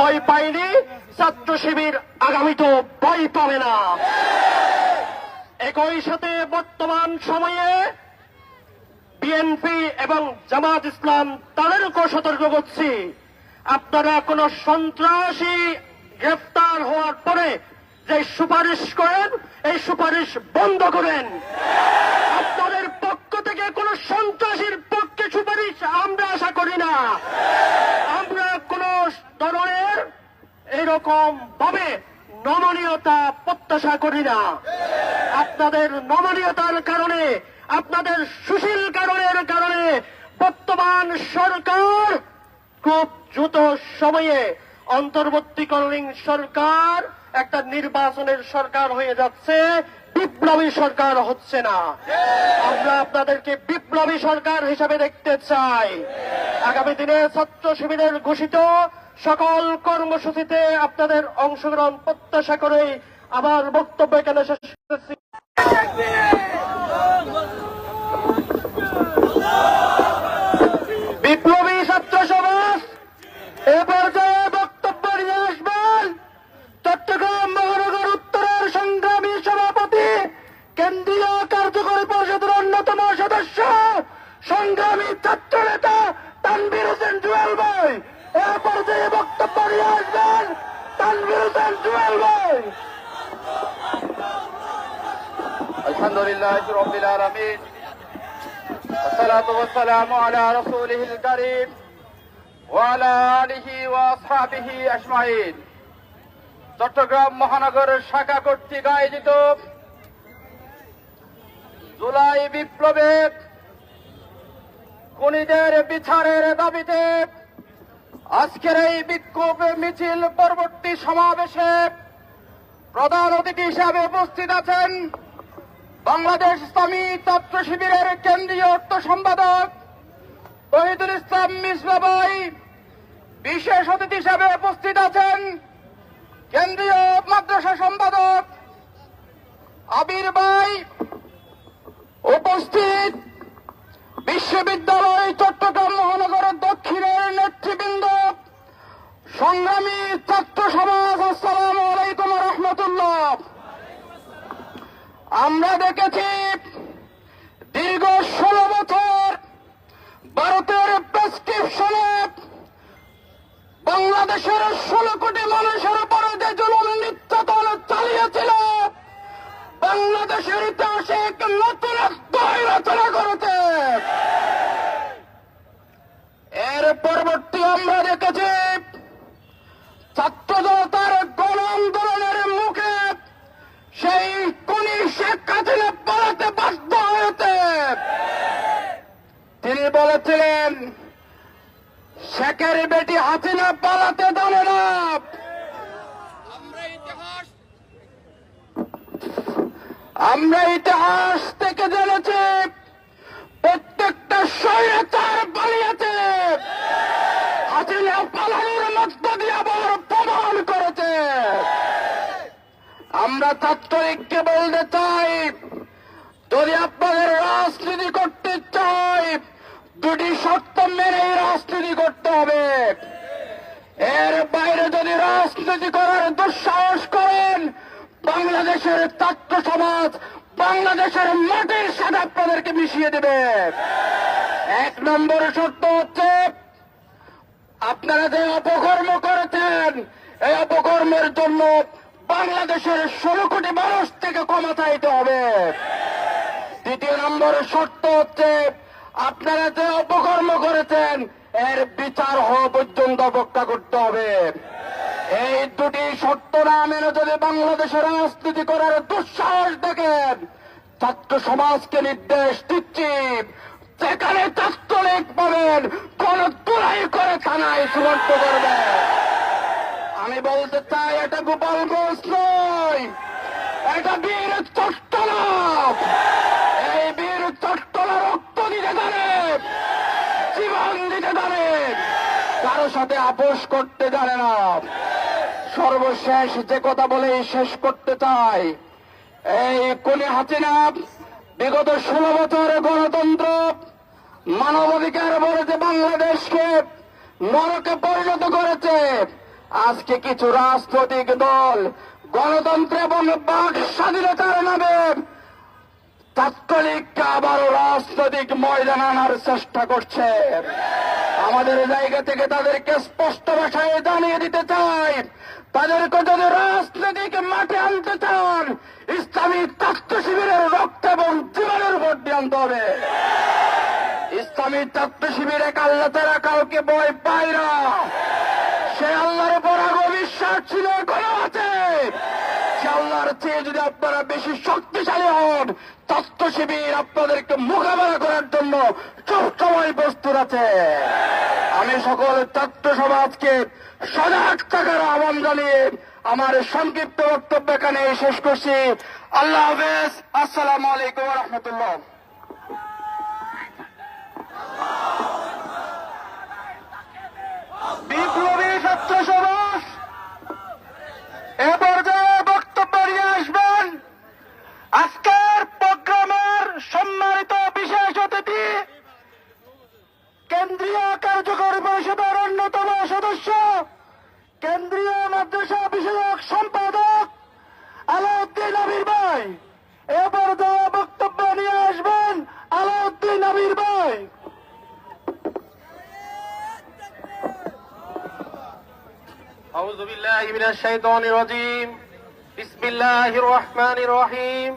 ভয় পায়নি ছাত্র শিবির আগামীতেও ভয় পাবে না। একই সাথে বর্তমান সময়ে বিএনপি এবং জামাত ইসলাম তাদেরকেও সতর্ক করছি। আপনারা কোন সন্ত্রাসী গ্রেফতার হওয়ার পরে যে সুপারিশ করেন, এই সুপারিশ বন্ধ করেন। আপনাদের পক্ষ থেকে কোন সন্ত্রাসীর পক্ষে সুপারিশ আমরা আশা করি না। এরকম ভাবে নমনীয়তা প্রত্যাশা করি না। আপনাদের নমনীয়তার কারণে, আপনাদের সুশীল কারণের কারণে বর্তমান সরকার খুব দ্রুত সময়ে অন্তর্বর্তীকালীন সরকার, একটা নির্বাচনের সরকার হয়ে যাচ্ছে, বিপ্লবী সরকার হচ্ছে না। আমরা আপনাদেরকে বিপ্লবী সরকার হিসাবে দেখতে চাই। আগামী দিনে ছাত্র শিবিরের ঘোষিত সকল কর্মসূচিতে আপনাদের অংশগ্রহণ প্রত্যাশা করে আমার বক্তব্য এখানে শেষ করছি বিপ্লবী ছাত্র সমাজ, এ পর্যায়ে বক্তব্য নিয়ে আসবেন চট্টগ্রাম মহানগর উত্তরের সংগ্রামী সভাপতি, কেন্দ্রীয় কার্যকরী পরিষদের অন্যতম সদস্য, সংগ্রামী ছাত্র নেতা তানভীর হোসেন জুয়েল ভাই। এ পর্যায়ে বক্তব্য নিয়ে আসবেন তানভীর হোসেন জুয়েল ভাই আলহামদুলিল্লাহ রবিল আলমিন والصلاة والسلام على رسوله الكريم وعلى آله وأصحابه أجمعين চট্টগ্রাম মহানগরের শাখা কর্তৃক আয়োজিত জুলাই বিপ্লবে খুনিদের বিচারের দাবিতে আজকের এই বিক্ষোভ মিছিল পরবর্তী সমাবেশে প্রধান অতিথি হিসাবে উপস্থিত আছেন বাংলাদেশ ইসলামী ছাত্র শিবিরের কেন্দ্রীয় অর্থ সম্পাদক তহিদুল ইসলাম মিসবাবাই বিশেষ অতিথি হিসাবে উপস্থিত আছেন কেন্দ্রীয় মাদ্রাসা সম্পাদক আবির ভাই। উপস্থিত বিশ্ববিদ্যালয় চট্টগ্রাম সংগ্রামী ছাত্র সমাজ, আসসালামু আলাইকুম রহমতুল্লাহ। আমরা দেখেছি দীর্ঘ ষোলো বছর ভারতের প্রেসক্রিপশনে বাংলাদেশের ষোলো কোটি মানুষের উপরে যে জুলুম, নির্যাতন চালিয়েছিল, বাংলাদেশের ইতিহাসে এক নতুন রচনা করেছে। এর পরবর্তী আমরা দেখেছি জনতার গণ আন্দোলনের মুখে সেই কোনি শেখ হাসিনা পালাতে বাধ্য হয়েছে। তিনি বলেছিলেন শেখের বেটি হাসিনা পালাতে জানে না। আমরা ইতিহাস থেকে জেনেছি প্রত্যেকটা স্বৈরাচার পালিয়েছে। হাসিনা পালানোর মধ্য আমরা ছাত্রলীগকে বলতে চাই। যদি আপনাদের রাজনীতি করতে চাই, দুটি শর্ত মেনে রাজনীতি করতে হবে। এর বাইরে যদি রাজনীতি করার দুঃসাহস করেন, বাংলাদেশের ছাত্র সমাজ বাংলাদেশের মাটির সাথে আপনাদেরকে মিশিয়ে দেবে। এক নম্বর শর্ত হচ্ছে, আপনারা যে অপকর্ম করেছেন, এই অপকর্মের জন্য বাংলাদেশের ষোলো কোটি মানুষ থেকে ক্ষমা চাইতে হবে। দ্বিতীয় নম্বর শর্ত হচ্ছে, আপনারা যে অপকর্ম করেছেন, এর বিচার হওয়া পর্যন্ত অপেক্ষা করতে হবে। এই দুটি শর্ত না মেনে যদি বাংলাদেশের রাজনীতি করার দুঃসাহস দেখেন, ছাত্র সমাজকে নির্দেশ দিচ্ছি, যেখানে ছাত্রলীগ পাবেন কোন তোলাই করে থানায় সুমন্ত করবে আমি বলতে চাই, এটা গোপালগঞ্জ নয়। এটা বীর চট্টলাভ এই বীর চট্টলা রক্ত দিতে জানে জীবন দিতে জানে কারও সাথে আপোষ করতে জানে না। সর্বশেষ যে কথা বলে শেষ করতে চাই, এই কোনে হাসিনা বিগত ষোলো বছর গণতন্ত্র, মানবাধিকার বলে যে বাংলাদেশকে নরকে পরিণত করেছে। আজকে কিছু রাজনৈতিক দল, গণতন্ত্র এবং বাক স্বাধীনতার নামে তাৎক্ষণিক আবারও রাজনৈতিক ময়দান আনার চেষ্টা করছে। আমাদের জায়গা থেকে তাদেরকে স্পষ্ট ভাষায় জানিয়ে দিতে চাই, তাদেরকে যদি রাজনৈতিক মাঠে আনতে চান, ইসলামী তত্ত্ব শিবিরের রক্ত এবং জীবনের ভোট দিয়ে আনতে হবে। ইসলামী তত্ত্ব শিবিরে আল্লাহ তারা কাউকে ভয় পায় না। আল্লাহর উপর আরও বিশ্বাস ছিল, এখনও আছে। আল্লাহর চেয়ে যদি আপনারা বেশি শক্তিশালী হন, তত্ত্ব শিবির আপনাদেরকে মোকাবেলা করার জন্য সবসময় প্রস্তুত আছে। আমি সকল তত্ত্ব সমাজকে সজাগ থাকার আহ্বান জানিয়ে আমার সংক্ষিপ্ত বক্তব্য এখানে শেষ করছি। আল্লাহ হাফেজ, আসসালামু আলাইকুম রহমতুল্লাহ। বিপ্লবী ছাত্র সমাজ এ পর্যায়ে বক্তব্য নিয়ে আসবেন। আজকের প্রোগ্রামের সম্মানিত বিশেষ অতিথি কেন্দ্রীয় কার্যকরী পরিষদের অন্যতম সদস্য, কেন্দ্রীয় মাদ্রাসা বিষয়ক সম্পাদক আলাউদ্দিন আবির ভাই। এ পর্যায়ে বক্তব্য নিয়ে আসবেন আলাউদ্দিন আবির ভাই। أعوذ بالله من الشيطان الرجيم بسم الله الرحمن الرحيم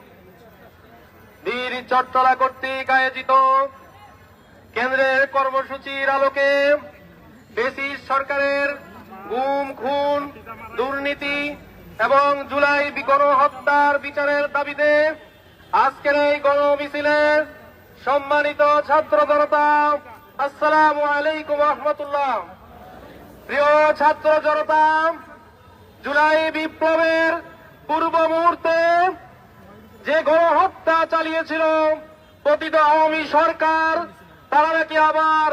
বীর চট্টলা কর্তৃক আয়োজিত কেন্দ্রের কর্মসূচির আলোকে বেসিস সরকারের গুম খুন দুর্নীতি এবং জুলাই গণহত্যার বিচারের দাবিতে আজকের এই গণমিছিলে সম্মানিত ছাত্র জনতা আসসালামু আলাইকুম রহমতুল্লাহ প্রিয় ছাত্র জনতা, জুলাই বিপ্লবের পূর্ব মুহূর্তে যে গণহত্যা চালিয়েছিল পতিত আওয়ামী সরকার, তারা নাকি আবার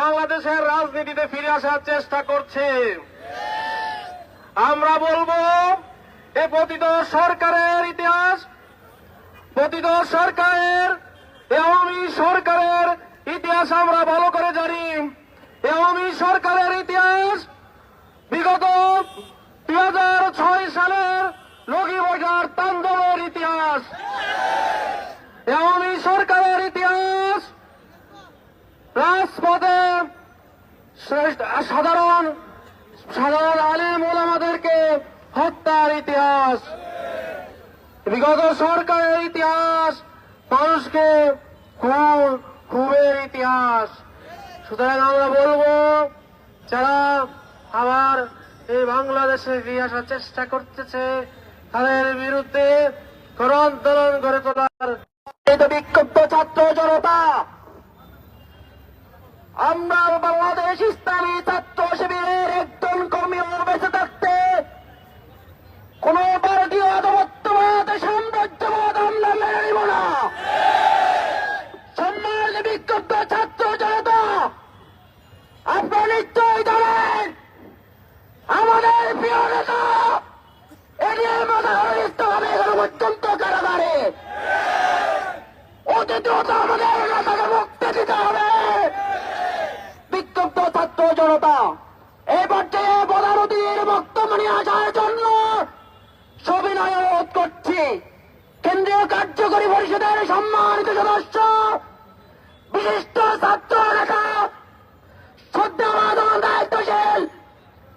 বাংলাদেশের রাজনীতিতে ফিরে আসার চেষ্টা করছে। আমরা বলব, এ পতিত সরকারের ইতিহাস, পতিত সরকারের আওয়ামী সরকারের ইতিহাস আমরা ভালো করে জানি। আওয়ামী সরকারের ইতিহাস বিগত দুই হাজার ছয় সালের লগিবাজার তান্দবের ইতিহাস। এ আওয়ামী সরকারের ইতিহাস। রাজপথে সাধারণ সাধারণ আলিম ওলামাদেরকে হত্যার ইতিহাস। বিগত সরকারের ইতিহাস মানুষকে খুন খুবের ইতিহাস। সুতরাং আমরা বলব, যারা আবার এই বাংলাদেশে ফিরে আসার চেষ্টা করতেছে তাদের বিরুদ্ধে কোন আন্দোলন জনতা এই পর্যায়ে বক্তব্য নিয়ে আসার জন্য সবিনয় অনুরোধ করছি। কেন্দ্রীয় কার্যকরী পরিষদের সম্মানিত সদস্য, বিশিষ্ট ছাত্র নেতা শ্রদ্ধাবাদ দায়িত্বশীল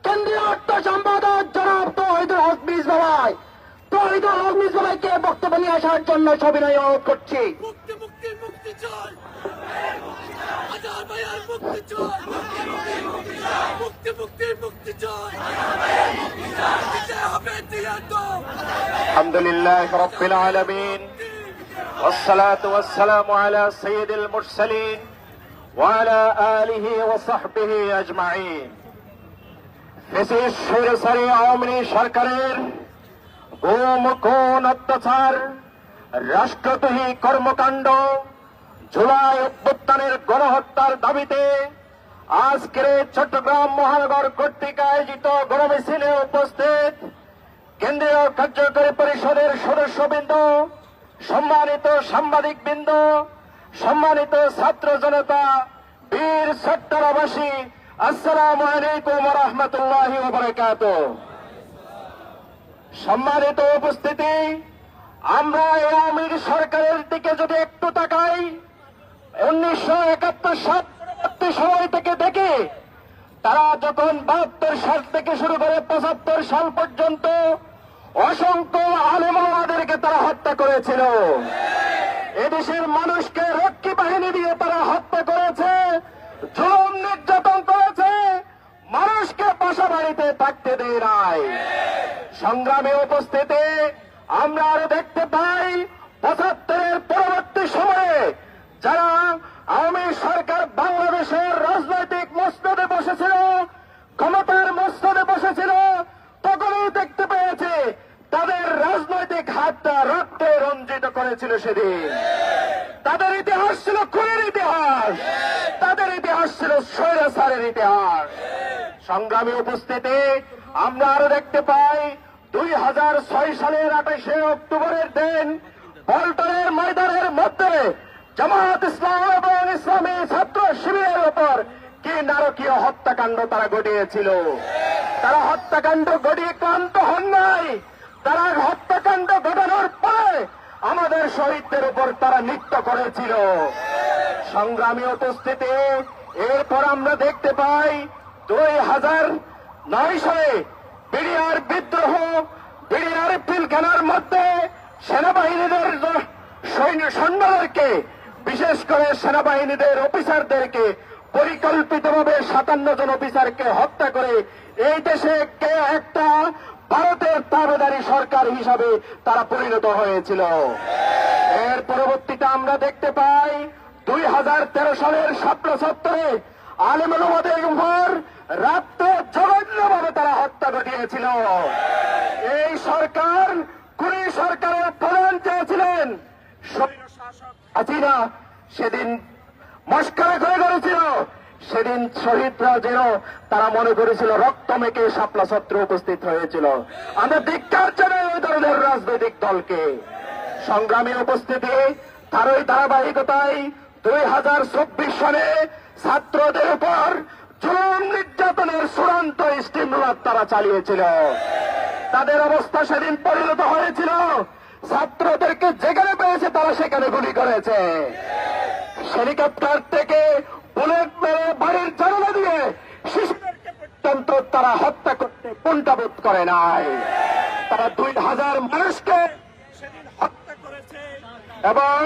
কেন্দ্রীয় অর্থ সম্পাদক জনাব তহিদুল হক মিস বাবাই তহিদুল হক মিস বাবাইকে বক্তব্য নিয়ে আসার জন্য সবিনয় অনুরোধ করছি। হাজার ভাইয়ার মুক্তি চাই মুক্তি মুক্তি মুক্তি চাই দিতে হবে দিয়ে তো الحمد لله رب العالمين والصلاة والسلام على سيد المرسلين وعلى آله وصحبه أجمعين বিশেষ সরে আওয়ামী লীগ সরকারের গুম কোন অত্যাচার রাষ্ট্রদ্রোহী কর্মকাণ্ড জুলাই অভ্যুত্থানের গণহত্যার দাবিতে আজকের চট্টগ্রাম মহানগর কর্তৃক আয়োজিত গণমিছিলে উপস্থিত কেন্দ্রীয় কার্যকরী পরিষদের সদস্যবৃন্দ, সম্মানিত সাংবাদিক বৃন্দ সম্মানিত ছাত্র জনতা, বীর সত্তরাবাসী, আসসালামু আলাইকুম রহমতুল্লাহ বারকাত সম্মানিত উপস্থিতি, আমরা এই লীগ সরকারের দিকে যদি একটু তাকাই উনিশশো একাত্তর সাল সময় থেকে দেখি, তারা যখন বাহাত্তর সাল থেকে শুরু করে পঁচাত্তর সাল পর্যন্ত অসংখ্য আলেমাদেরকে তারা হত্যা করেছিল। এদেশের মানুষকে রক্ষী বাহিনী দিয়ে তারা হত্যা করেছে, জুলুম নির্যাতন করেছে, মানুষকে বাসা বাড়িতে থাকতে দেয় নাই। সংগ্রামে উপস্থিতি আমরা আরও দেখতে পাই, পঁচাত্তরের পরবর্তী সময়ে যারা আওয়ামী সরকার বাংলাদেশের রাজনৈতিক মস্তদে বসেছিল, ক্ষমতার মস্তদে বসেছিল, তখনই দেখতে পেয়েছে, তাদের রাজনৈতিক হাতটা রক্তে রঞ্জিত করেছিল সেদিন। তাদের ইতিহাস ছিল খুনের ইতিহাস। তাদের ইতিহাস ছিল স্বৈরাচারের ইতিহাস। সংগ্রামী উপস্থিতি আমরা আরও দেখতে পাই, দুই হাজার ছয় সালের আঠাশে অক্টোবরের দিন পল্টনের ময়দানের মধ্যে জামাত ইসলাম এবং ইসলামী ছাত্র শিবিরের ওপর কি নারকীয় হত্যাকাণ্ড তারা ঘটিয়েছিল? তারা হত্যাকাণ্ড ঘটিয়ে ক্লান্ত হন নাই। তারা হত্যাকাণ্ড ঘটানোর পরে আমাদের শহীদদের উপর তারা নৃত্য করেছিল। সংগ্রামী উপস্থিতি, এরপর আমরা দেখতে পাই দুই হাজার নয় সালে বিডিআর বিদ্রোহ, বিডিআর পিলখানার মধ্যে সেনাবাহিনীদের সৈন্য সৈন্যদেরকে বিশেষ করে সেনাবাহিনীদের অফিসারদেরকে পরিকল্পিতভাবে সাতান্ন জন অফিসারকে হত্যা করে এই দেশে কে একটা ভারতের তাবেদারি সরকার হিসাবে তারা পরিণত হয়েছিল। এর পরবর্তীতে আমরা দেখতে পাই দুই হাজার তেরো সালের ছাত্র সত্তরে আলিমুলমদের উপর রাত্রে জঘন্যভাবে তারা হত্যা ঘটিয়েছিল। এই সরকার কুড়ি সরকারের প্রধান চেয়েছিলেন। হাসিনা সেদিন মস্কারা করে করেছিল সেদিন শহীদরা যেন তারা মনে করেছিল, রক্ত মেকে শাপলা ছত্র উপস্থিত হয়েছিল। আমরা ধিক্কার জানাই ওই ধরনের রাজনৈতিক দলকে। সংগ্রামী উপস্থিতি তারই ধারাবাহিকতায় দুই হাজার চব্বিশ সালে ছাত্রদের উপর জুলুম নির্যাতনের চূড়ান্ত স্টিমুলার তারা চালিয়েছিল। তাদের অবস্থা সেদিন পরিণত হয়েছিল। ছাত্রদেরকে যেখানে পেয়েছে তারা সেখানে গুলি করেছে। হেলিকপ্টার থেকে বুলেট মেরে বাড়ির জানালা দিয়ে শিশুদেরকে পর্যন্ত তারা হত্যা করতে কুণ্ঠাবোধ করে নাই। তারা দুই হাজার মানুষকে হত্যা করেছে এবং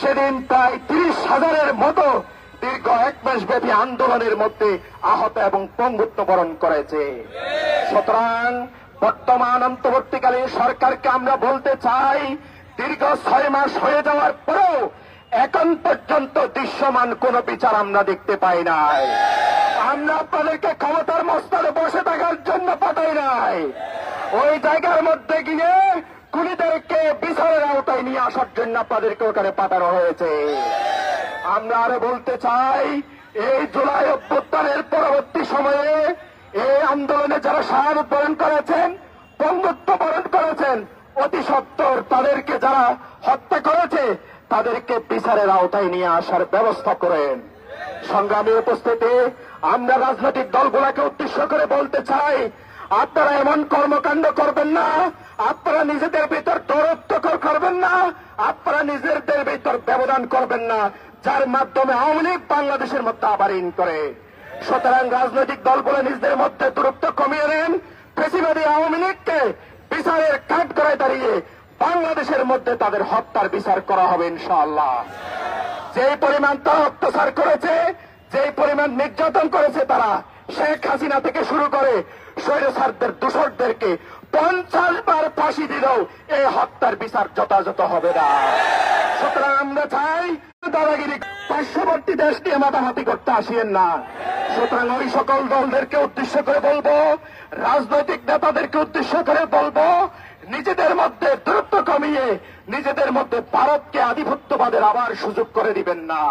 সেদিন প্রায় তিরিশ হাজারের মতো দীর্ঘ এক মাস ব্যাপী আন্দোলনের মধ্যে আহত এবং পঙ্গুত্ব বরণ করেছে। সুতরাং বর্তমান অন্তর্বর্তীকালীন সরকারকে আমরা বলতে চাই, দীর্ঘ ছয় মাস হয়ে যাওয়ার পরেও এখন পর্যন্ত দৃশ্যমান কোন বিচার আমরা দেখতে পাই নাই। আমরা আপনাদেরকে ক্ষমতার মস্তরে বসে থাকার জন্য পাঠাই নাই। ওই জায়গার মধ্যে গিয়ে খুনিদেরকে বিচারের আওতায় নিয়ে আসার জন্য আপনাদেরকে ওখানে পাঠানো হয়েছে। আমরা আরও বলতে চাই, এই জুলাই অভ্যুত্থানের পরবর্তী সময়ে এই আন্দোলনে যারা শাহাদত বরণ করেছেন, বঙ্গত্ব বরণ করেছেন, অতি সত্তর তাদেরকে যারা হত্যা করেছে, তাদেরকে বিচারের আওতায় নিয়ে আসার ব্যবস্থা করেন। সংগ্রামী উপস্থিতি, আমরা রাজনৈতিক দলগুলোকে উদ্দেশ্য করে বলতে চাই, আপনারা এমন কর্মকাণ্ড করবেন না, আপনারা নিজেদের ভিতর দৌরত্ব করবেন না, আপনারা নিজেদের ভিতর ব্যবধান করবেন না, যার মাধ্যমে আওয়ামী লীগ বাংলাদেশের মধ্যে আবার ইন করে। সুতরাং রাজনৈতিক দলগুলো নিজেদের মধ্যে দূরত্ব কমিয়ে নেন। ফেসিবাদী আওয়ামী লীগকে বিচারের কাঠ করে দাঁড়িয়ে বাংলাদেশের মধ্যে তাদের হত্যার বিচার করা হবে ইনশাআল্লাহ। যে পরিমাণ তারা অত্যাচার করেছে যে পরিমাণ নির্যাতন করেছে তারা, শেখ হাসিনা থেকে শুরু করে স্বৈরসারদের দূষকদেরকে পঞ্চাশ বার ফাঁসি দিলেও এই হত্যার বিচার যথাযথ হবে না। সুতরাং আমরা চাই দাদাগিরি পার্শ্ববর্তী দেশ নিয়ে মাতামাতি করতে আসিয়েন না। সুতরাং ওই সকল দলদেরকে উদ্দেশ্য করে বলব, রাজনৈতিক নেতাদেরকে উদ্দেশ্য করে বলব, নিজেদের মধ্যে দূরত্ব কমিয়ে নিজেদের মধ্যে ভারতকে আধিপত্যবাদের আবার সুযোগ করে দিবেন না।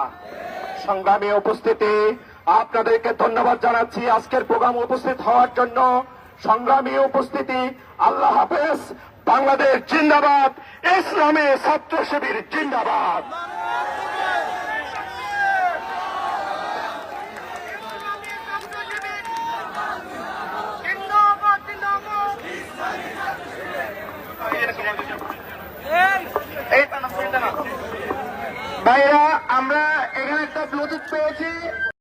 সংগ্রামী উপস্থিতি, আপনাদেরকে ধন্যবাদ জানাচ্ছি আজকের প্রোগ্রাম উপস্থিত হওয়ার জন্য। সংগ্রামী উপস্থিতি, আল্লাহ হাফেজ, বাংলাদেশ জিন্দাবাদ, ইসলামী ছাত্র শিবির জিন্দাবাদ। ভাইরা আমরা এখানে একটা ব্লুটুথ পেয়েছি।